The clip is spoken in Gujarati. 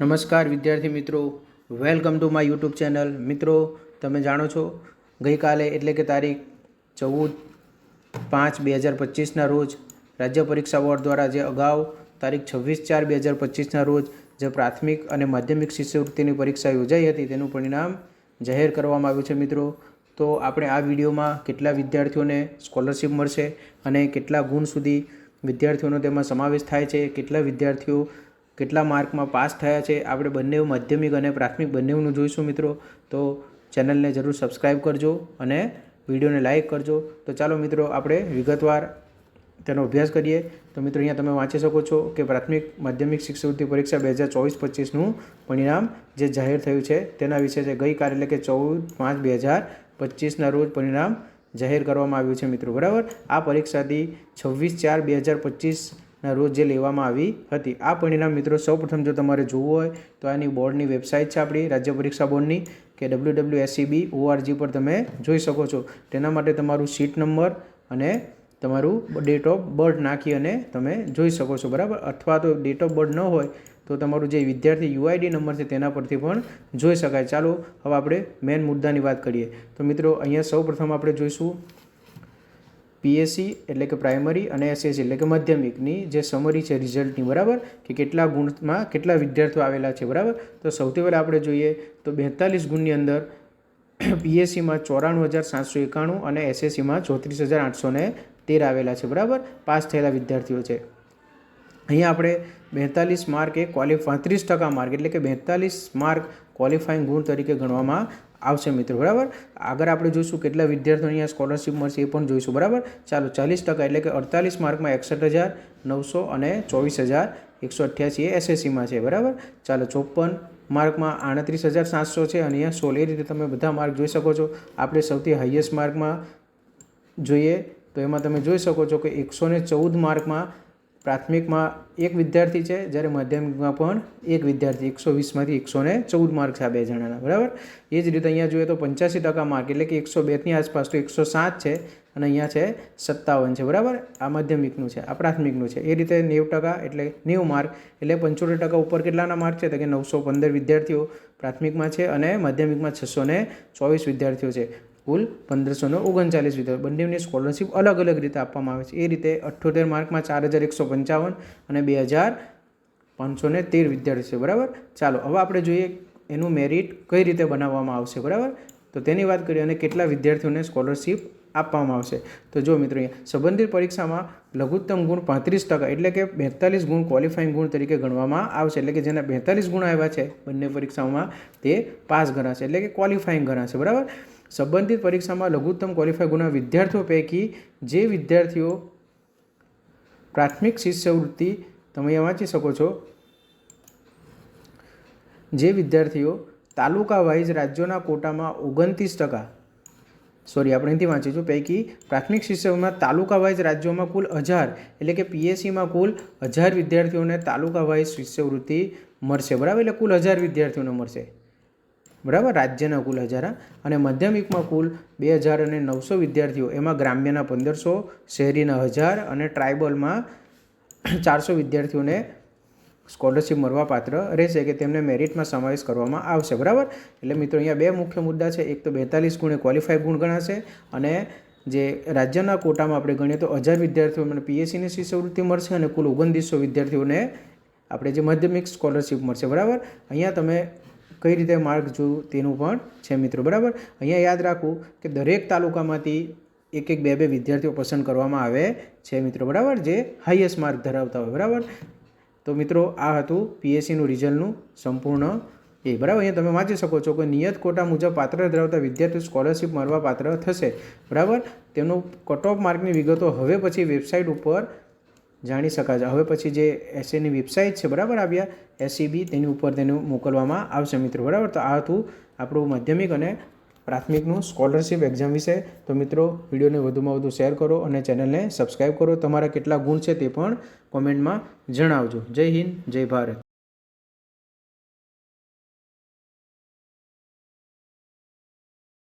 નમસ્કાર વિદ્યાર્થી મિત્રો. Welcome to my YouTube channel મિત્રો, તમે જાણો છો, ગઈકાલે એટલે કે તારીખ ચૌદ પાંચ બે હજાર પચીસના રોજ રાજ્ય પરીક્ષા બોર્ડ દ્વારા જે અગાઉ તારીખ છવ્વીસ ચાર બે હજાર પચીસના રોજ જે પ્રાથમિક અને માધ્યમિક શિષ્યવૃત્તિની પરીક્ષા યોજાઈ હતી તેનું પરિણામ જાહેર કરવામાં આવ્યું છે મિત્રો. તો આપણે આ વિડીયોમાં કેટલા વિદ્યાર્થીઓને સ્કોલરશિપ મળશે અને કેટલા ગુણ સુધી વિદ્યાર્થીઓનો તેમાં સમાવેશ થાય છે, કેટલા વિદ્યાર્થીઓ કેટલા માર્કમાં પાસ થયા છે. આપણે બંને માધ્યમિક અને પ્રાથમિક બંનેનું જોઈશું મિત્રો. તો ચેનલને જરૂર સબસ્ક્રાઈબ કરજો અને વિડીયોને લાઇક કરજો. તો ચાલો મિત્રો, આપણે વિગતવાર તેનો અભ્યાસ કરીએ. તો મિત્રો, અહીંયા તમે વાંચી શકો છો કે પ્રાથમિક માધ્યમિક શિક્ષકવૃત્તિ પરીક્ષા બે હજાર ચોવીસ પચીસનું પરિણામ જે જાહેર થયું છે તેના વિશે છે. ગઈકાલે એટલે કે ચૌદ પાંચ બે હજાર પચીસના રોજ પરિણામ જાહેર કરવામાં આવ્યું છે મિત્રો. બરાબર? આ પરીક્ષાથી છવ્વીસ ચાર બે હજાર પચીસના રોજ જે લેવામાં આવી હતી. આ પરિણામ મિત્રો સૌપ્રથમ જો તમારે જોવું હોય, તો આની બોર્ડની વેબસાઇટ છે આપણી રાજ્ય પરીક્ષા બોર્ડની, કે ડબલ્યુ ડબલ્યુ એસસીબી ઓઆરજી પર તમે જોઈ શકો છો. તેના માટે તમારું સીટ નંબર અને તમારું ડેટ ઓફ બર્થ નાખી અને તમે જોઈ શકો છો, બરાબર? અથવા તો ડેટ ઓફ બર્થ ન હોય, તો તમારું જે વિદ્યાર્થી યુઆઈડી નંબર છે તેના પરથી પણ જોઈ શકાય. ચાલો, હવે આપણે મેઇન મુદ્દાની વાત કરીએ. તો મિત્રો, અહીંયા સૌ પ્રથમ આપણે જોઈશું પીએસસી એટલે કે પ્રાઇમરી અને એસએસસી એટલે કે માધ્યમિકની જે સમરી છે રિઝલ્ટની, બરાબર? કે કેટલા ગુણમાં કેટલા વિદ્યાર્થીઓ આવેલા છે, બરાબર? તો સૌથી પહેલાં આપણે જોઈએ તો બેતાલીસ ગુણની અંદર પીએસસીમાં ચોરાણું હજાર સાતસો એકાણું અને એસએસસીમાં ચોત્રીસ હજાર આઠસો ને તેર આવેલા છે, બરાબર? પાસ થયેલા વિદ્યાર્થીઓ છે. અહીંયા આપણે બેતાલીસ માર્ક એ ક્વોલિફ પાંત્રીસ ટકા માર્ક એટલે કે બેતાલીસ માર્ક ક્વોલિફાઈંગ ગુણ તરીકે ગણવામાં આવશે મિત્રો, બરાબર? આગળ આપણે જોઈશું કેટલા વિદ્યાર્થીઓને અહીંયા સ્કોલરશિપ મળશે એ પણ જોઈશું, બરાબર? ચાલો, ચાલીસ ટકા એટલે કે અડતાલીસ માર્કમાં એકસઠ હજાર, નવસો અને ચોવીસ હજાર એકસો અઠ્યાસી એ એસએસસીમાં છે, બરાબર? ચાલો, ચોપન માર્કમાં આડત્રીસ હજાર સાતસો છે અને અહીંયા સોળ, એ રીતે તમે બધા માર્ક જોઈ શકો છો. આપણે સૌથી હાઈએસ્ટ માર્કમાં જોઈએ તો એમાં તમે જોઈ શકો છો કે એકસો ને ચૌદ માર્કમાં પ્રાથમિકમાં એક વિદ્યાર્થી છે, જ્યારે માધ્યમિકમાં પણ એક વિદ્યાર્થી, એકસો વીસમાંથી એકસો ને ચૌદ માર્ક છે આ બે જણાના, બરાબર? એ જ રીતે અહીંયા જોઈએ તો પંચ્યાસી ટકા માર્ક એટલે કે એકસો બેની આસપાસ તો એકસો સાત છે અને અહીંયા છે સત્તાવન છે, બરાબર? આ માધ્યમિકનું છે, આ પ્રાથમિકનું છે. એ રીતે નેવું ટકા એટલે નેવું માર્ક એટલે પંચોતેર ટકા ઉપર કેટલાના માર્ક છે? તો કે નવસો પંદર વિદ્યાર્થીઓ પ્રાથમિકમાં છે અને માધ્યમિકમાં છસો ચોવીસ વિદ્યાર્થીઓ છે. કુલ પંદરસો ને ઓગણચાલીસ વિદ્યાર્થીઓ બંનેની સ્કોલરશિપ અલગ અલગ રીતે આપવામાં આવે છે. એ રીતે અઠ્ઠોતેર માર્કમાં ચાર હજાર એકસો પંચાવન અને બે હજાર પાંચસો ને તેર વિદ્યાર્થી છે. બરાબર? ચાલો, હવે આપણે જોઈએ એનું મેરિટ કઈ રીતે બનાવવામાં આવશે. બરાબર? તો તેની વાત કરીએ અને કેટલા વિદ્યાર્થીઓને સ્કોલરશિપ આપવામાં આવશે. તો જો મિત્રો સંબંધિત પરીક્ષામાં લઘુત્તમ ગુણ પાંત્રીસ ટકા એટલે કે બેતાલીસ ગુણ ક્વોલિફાઈંગ ગુણ તરીકે ગણવામાં આવશે. એટલે કે જેના બેતાલીસ ગુણ આવ્યા છે, બંને પરીક્ષાઓમાં તે પાસ ગણાશે. એટલે કે ક્વોલિફાઈંગ ગણાશે. બરાબર? સંબંધિત પરીક્ષામાં લઘુત્તમ ક્વોલિફાય ગુના વિદ્યાર્થીઓ પૈકી જે વિદ્યાર્થીઓ પ્રાથમિક શિષ્યવૃત્તિ તમે અહીંયા વાંચી શકો છો. જે વિદ્યાર્થીઓ તાલુકા વાઇઝ રાજ્યોના કોટામાં ઓગણત્રીસ ટકા, સોરી આપણે અહીંથી વાંચીશું, પૈકી પ્રાથમિક શિક્ષકમાં તાલુકા વાઇઝ રાજ્યોમાં કુલ હજાર, એટલે કે પીએસસીમાં કુલ હજાર વિદ્યાર્થીઓને તાલુકા વાઇઝ શિષ્યવૃત્તિ મળશે, બરાબર? એટલે કુલ હજાર વિદ્યાર્થીઓને મળશે. બરાબર? રાજ્યના કુલ હજારા અને માધ્યમિકમાં કુલ બે હજાર અને નવસો વિદ્યાર્થીઓ. એમાં ગ્રામ્યના પંદરસો, શહેરીના હજાર અને ટ્રાઇબલમાં ચારસો વિદ્યાર્થીઓને સ્કોલરશિપ મળવા પાત્ર રહેશે કે તેમને મેરિટમાં સમાવેશ કરવામાં આવશે. બરાબર? એટલે મિત્રો, અહીંયા બે મુખ્ય મુદ્દા છે. એક તો બેતાલીસ ગુણે ક્વોલિફાય ગુણ ગણાશે અને જે રાજ્યના કોટામાં આપણે ગણીએ તો હજાર વિદ્યાર્થીઓને પીએસસીની શિષ્યવૃત્તિ મળશે અને કુલ ઓગણત્રીસો વિદ્યાર્થીઓને આપણે જે માધ્યમિક સ્કોલરશિપ મળશે. બરાબર? અહીંયા તમે કઈ રીતે માર્ગ જોયું તેનું પણ છે મિત્રો, બરાબર? અહીંયા યાદ રાખવું કે દરેક તાલુકામાંથી એક એક બે બે વિદ્યાર્થીઓ પસંદ કરવામાં આવે છે મિત્રો, બરાબર? જે હાઈએસ્ટ માર્ક ધરાવતા હોય, બરાબર? તો મિત્રો, આ હતું પીએસસીનું રિઝલ્ટનું સંપૂર્ણ એ, બરાબર? અહીંયા તમે વાંચી શકો છો કે નિયત કોટા મુજબ પાત્ર ધરાવતા વિદ્યાર્થીઓ સ્કોલરશિપ મળવા પાત્ર થશે, બરાબર? તેમનું કટ ઓફ માર્કની વિગતો હવે પછી વેબસાઇટ ઉપર જાણી શકાશે. હવે પછી જે એસએની વેબસાઇટ છે, બરાબર આવ્યા? એસસીબી તેની ઉપર તેનું મોકલવામાં આવશે મિત્રો, બરાબર? તો આ હતું આપણું માધ્યમિક અને પ્રાથમિકનું સ્કોલરશિપ એક્ઝામ વિશે. તો મિત્રો, વિડીયોને વધુમાં વધુ શેર કરો અને ચેનલને સબસ્ક્રાઈબ કરો. તમારા કેટલા ગુણ છે તે પણ કોમેન્ટમાં જણાવજો. જય હિન્દ, જય ભારત.